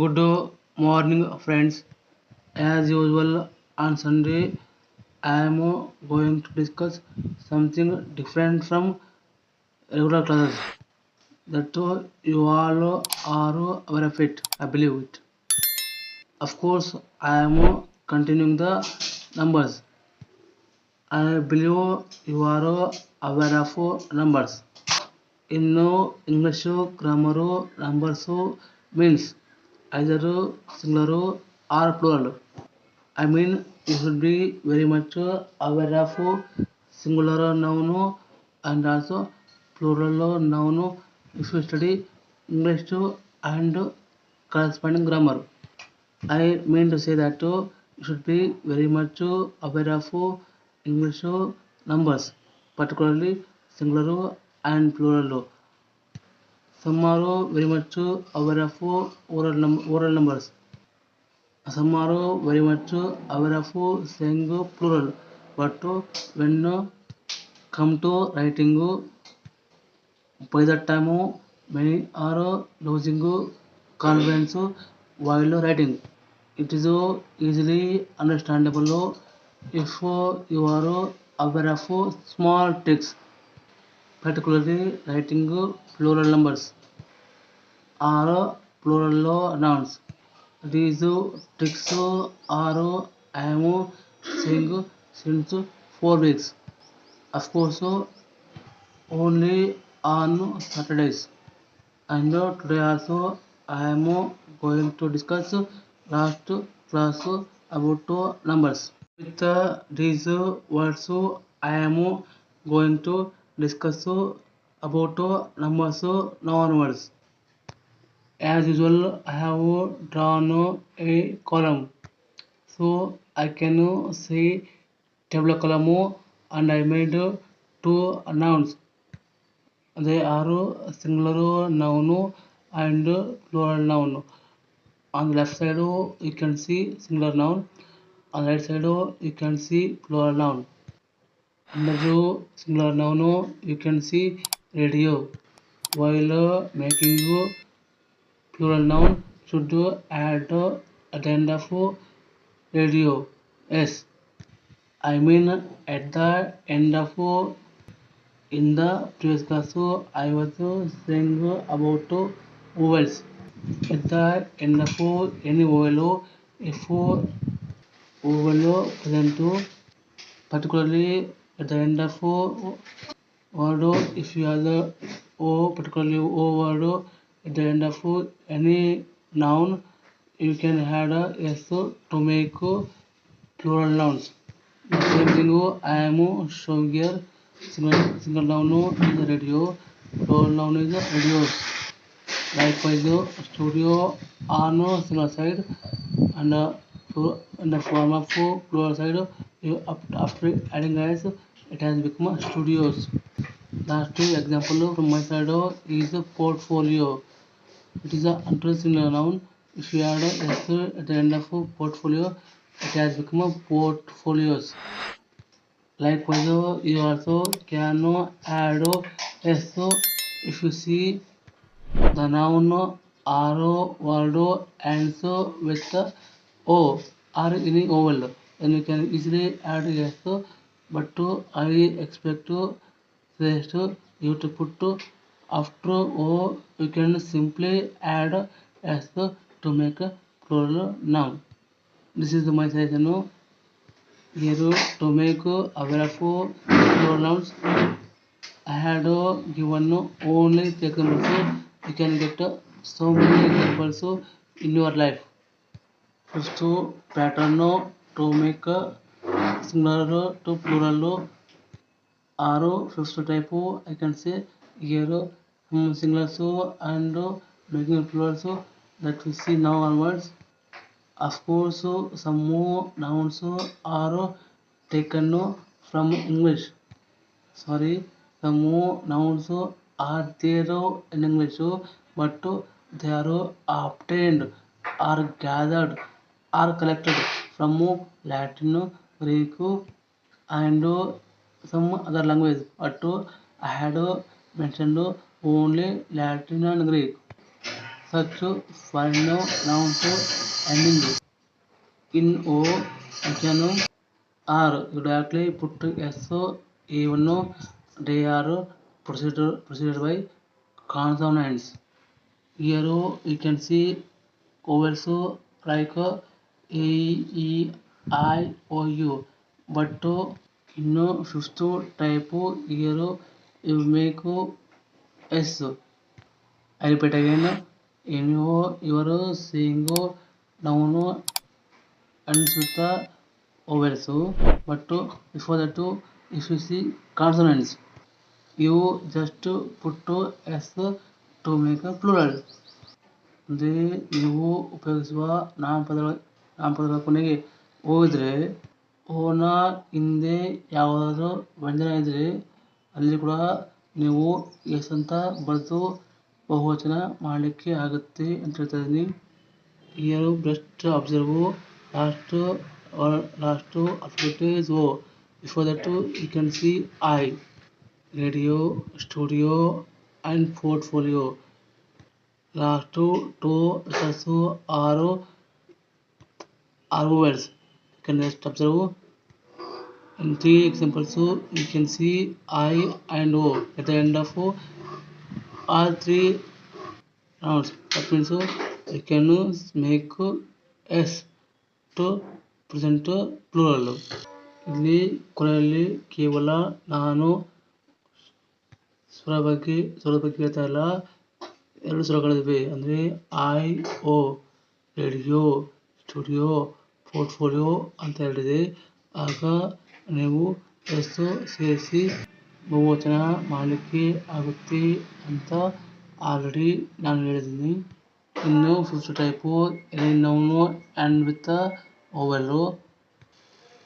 good morning friends as usual on sunday i am going to discuss something different from regular classes that you all are aware of it i believe it of course i am continuing the numbers i believe you are aware of numbers in english grammar numbers means either singular or plural. I mean, you should be very much aware of singular noun and also plural noun if you study English and corresponding grammar. I mean to say that you should be very much aware of English numbers, particularly singular and plural. some are very much aware of oral, num oral numbers some are very much aware of saying plural but when come to writing by that time many are losing confidence while writing it is easily understandable if you are aware of small tricks particularly writing plural numbers or plural nouns. These tricks are I am saying since four weeks. Of course, only on Saturdays. And today also I am going to discuss last class about numbers. With these words, I am going to discusses about numbers non As usual, I have drawn a column. So I can say table column and I made two nouns. They are singular noun and plural noun. On the left side you can see singular noun, on the right side you can see plural noun another singular noun you can see radio while making a plural noun should you add a at the end of radio yes i mean at the end of in the previous class i was uh, about uh, vowels at the end of uh, any vowel if uh, vowel present particularly at the end of O word if you have the O particularly O word at the end of any noun you can add a S to make plural nouns the same thing I am showing here single, single noun is radio plural noun is radios likewise studio on single side and uh, in the form of fluorocide after adding as it has become studios last example from my side is a portfolio it is an interesting noun if you add a s at the end of a portfolio it has become a portfolios likewise you also can add s if you see the noun aro word and so with the O or any oval and you can easily add yes but to I expect to say to you to put to after O you can simply add S to make a plural noun. This is the my suggestion. No? here to make aware of plural nouns. I had given only examples. You can get so many examples in your life. to paterno to make singular to plural or fifth type I can say here singular and making plural that we see now onwards of course some more nouns are taken from English sorry some more nouns are there in English but they are obtained are gathered are collected from Latin, Greek, and some other language, but I had mentioned only Latin and Greek. Such pronouns ending in O and are directly put as even though they are preceded by consonants. Here you can see vowels like A E e I O U but ಇನ್ನು ಸುಸ್ತು type year ಇವ್ಮೇಕು S ಅರಿಪೆಟಗೇನು ಎಮಿವೋ ಇವರು Singhu noun ಅನಿಸುತ್ತ vowels but if that if see ಇವು just put S to make plural ಅಂದರೆ ನೀವು ಉಪಯೋಗಿಸುವ ನಾಮಪದಗಳು ರಾಮಪುರದ ಕೊನೆಗೆ ಓ ಓನ ಹಿಂದೆ ಯಾವುದಾದ್ರೂ ವ್ಯಂಜನ ಇದ್ದರೆ ಅಲ್ಲಿ ಕೂಡ ನೀವು ಎಸ್ ಅಂತ ಬರೆದು ಬಹುವಚನ ಮಾಡಲಿಕ್ಕೆ ಆಗುತ್ತೆ ಅಂತ ಹೇಳ್ತಾ ಇದ್ದೀನಿ best observe last last ಅಫ್ಲಿಟ್ O before that you can see I radio studio and portfolio last two S are are vowels you can just observe in three examples you can see i and o at the end of o three rounds that means you can make s to present plural ಇಲ್ಲಿ ಕೊನೆಯಲ್ಲಿ ಕೇವಲ ನಾನು ಸ್ವರ ಬಗ್ಗೆ ಸ್ವರ ಬಗ್ಗೆ ಹೇಳ್ತಾ ಇಲ್ಲ ಎರಡು ಸ್ವರಗಳಿವೆ ಅಂದರೆ I O radio studio portfolio ಅಂತ ಹೇಳಿದೆ ಆಗ ನೀವು ಎಷ್ಟು ಸೇರಿಸಿ ಬಹುವಚನ ಮಾಡಲಿಕ್ಕೆ ಆಗುತ್ತೆ ಅಂತ ಆಲ್ರೆಡಿ ನಾನು ಹೇಳಿದ್ದೀನಿ ಇನ್ನು fifth type noun and with vowel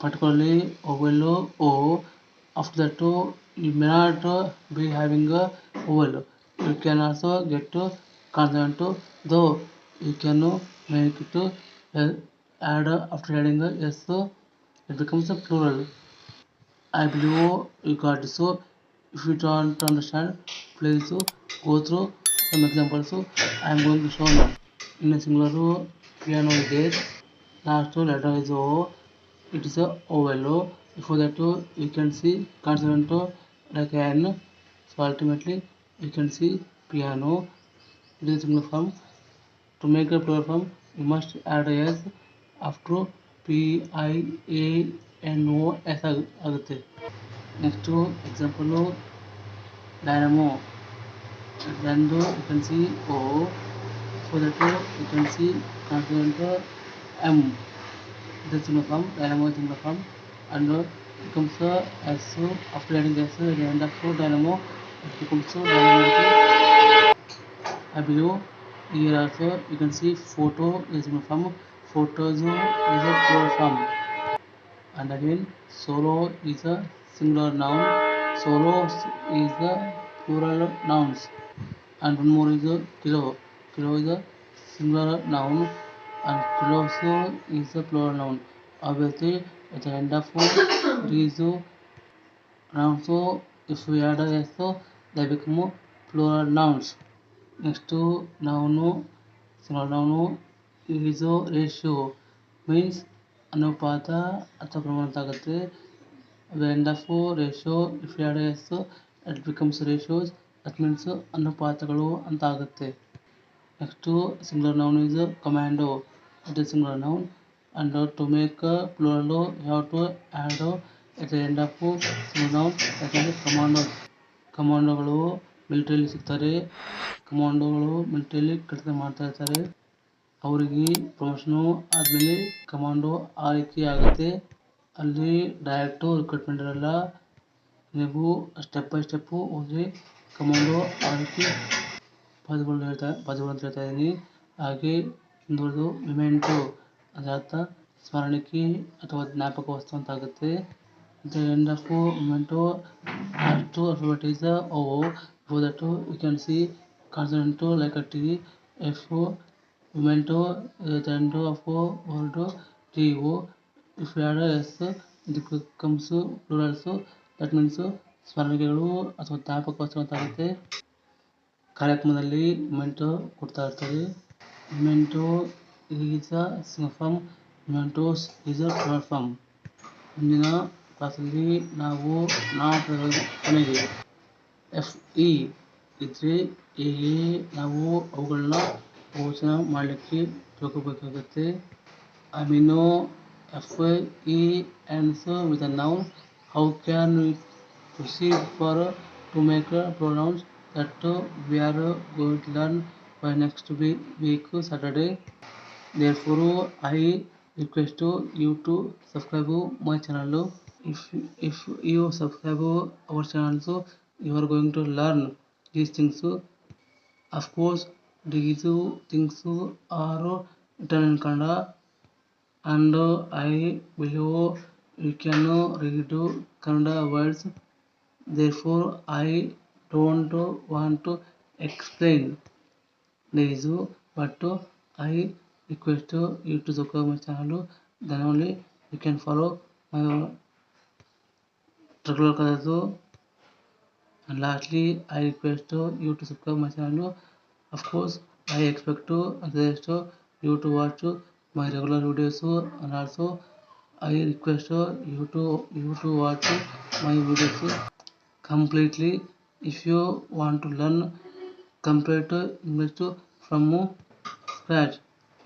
ಪಟ್ಕೊಳ್ಳಿ vowel O after that you may not be having vowel you can also get consonant though you can make it add after adding the s so it becomes a plural i believe oh, you got it so if you don't understand please so go through some examples so i am going to show now in a singular row piano is there last letter is o it is a oval before that you can see consonant like an so ultimately you can see piano it is similar form to make a plural form you must add a s after P I A N O ऐसा आते next to example of dynamo then the you can see o so that you can see constituent m this will come dynamo is will come and it comes uh, as so after adding this uh, and after dynamo it becomes so dynamo and below here also you can see photo is will come photozoa is a plural form and again solo is a singular noun solos is the plural nouns and one more is a kilo kilo is a singular noun and kiloso is a plural noun obviously at the end of rizo and so if we add a so they become plural nouns next to noun singular noun ವಿಝೋ ratio means ಅನುಪಾತ ಅಥವಾ ಪ್ರಮಾಣ ಅಂತ ಆಗುತ್ತೆ when the for ratio if ಎರಡು S it becomes ratios at means ಅನುಪಾತಗಳು ಅಂತ ಆಗುತ್ತೆ next singular noun is commando it is singular noun and to make make a to add at end of uh, noun the commando ಕಮಾಂಡೋಗಳು ಮಿಲಿಟರಿಲಿ ಸಿಗ್ತಾರೆ ಕಮಾಂಡೋಗಳು militarily ಕೆಲಸ ಮಾಡ್ತಾ ಇರ್ತಾರೆ ಅವರಿಗೆ ಪ್ರೊಫೆಷ್ನಲ್ ಆದಮೇಲೆ ಕಮಾಂಡೋ ಆಯ್ಕೆ ಆಗುತ್ತೆ ಅಲ್ಲಿ ಡೈರೆಕ್ಟು ರಿಕ್ರೂಟ್ಮೆಂಟ್ ಇರಲ್ಲ ನೀವು ಸ್ಟೆಪ್ ಬೈ ಸ್ಟೆಪ್ಪು ಹೋಗಿ ಕಮಾಂಡೋ ಆಯ್ಕೆ ಪದಗಳು ಹೇಳ್ತಾ ಪದಗಳು ಅಂತ ಹೇಳ್ತಾ ಇದ್ದೀನಿ ಹಾಗೆ ಮುಂದುವರೆದು ಮೆಮೆಂಟು ಅದರ ಅರ್ಥ ಅಥವಾ ಜ್ಞಾಪಕ ವಸ್ತು ಅಂತ ಆಗುತ್ತೆ ಎಂಡ್ ಆಫ್ ಮೊಮೆಂಟು ಅಷ್ಟು ಅಡ್ವರ್ಟೈಸ್ ಅವು to you can see consonant like a T F memento ತ್ಯಾಂಡೋಫೊ word T O S comes plurals that means ಸ್ಮರಣಿಕೆಗಳು ಅಥವಾ ಜ್ಞಾಪಕ ವಸ್ತುಗಳಂತಾಗುತ್ತೆ ಕಾರ್ಯಕ್ರಮದಲ್ಲಿ ಮೊಮೆಂಟೊ ಕೊಡ್ತಾ ಇರ್ತಾರೆ ಮೊಮೆಂಟೊ ಈಸ್ ಅ ಸಿಂಫಮ್ ಮೊಮೆಂಟೋಸ್ ಈಸ್ ಅ ಪ್ಲಾಟ್ಫಾರ್ಮ್ ಮುಂದಿನ ಕ್ಲಾಸಲ್ಲಿ ನಾವು ನಾಮಪದಗಳ ಕೊನೆಗೆ ಎಫ್ ಇ ಇದ್ದರೆ ಹೇಗೆ ನಾವು ಅವುಗಳನ್ನ पोषण मल्कि amino F end with noun how can proceed for to make program that we are going to learn by next week Saturday therefore I request you to subscribe my channel if if you subscribe our channel you are going to learn these things of course Digisu, Thingsu, Aro, Italian Kannada, and I below you can read Kannada words. Therefore, I don't want to explain. Digisu, but I request you to subscribe my channel. Then only you can follow my regular classes. And lastly, I request you to subscribe my channel. Of course, I expect to request you to watch my regular videos and also I request you to you to watch my videos completely if you want to learn complete English from scratch.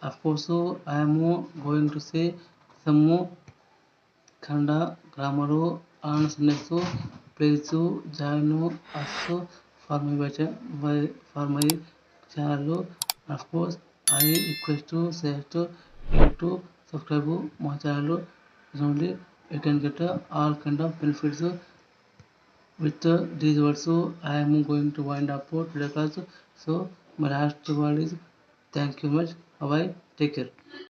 Of course, I am going to say some Kannada grammar and sentence. Please join us for my for my channel of course i equals to to subscribe to my channel so only you can get uh, all kind of benefits with uh, these words so i am going to wind up for today class so my last word is thank you much bye take care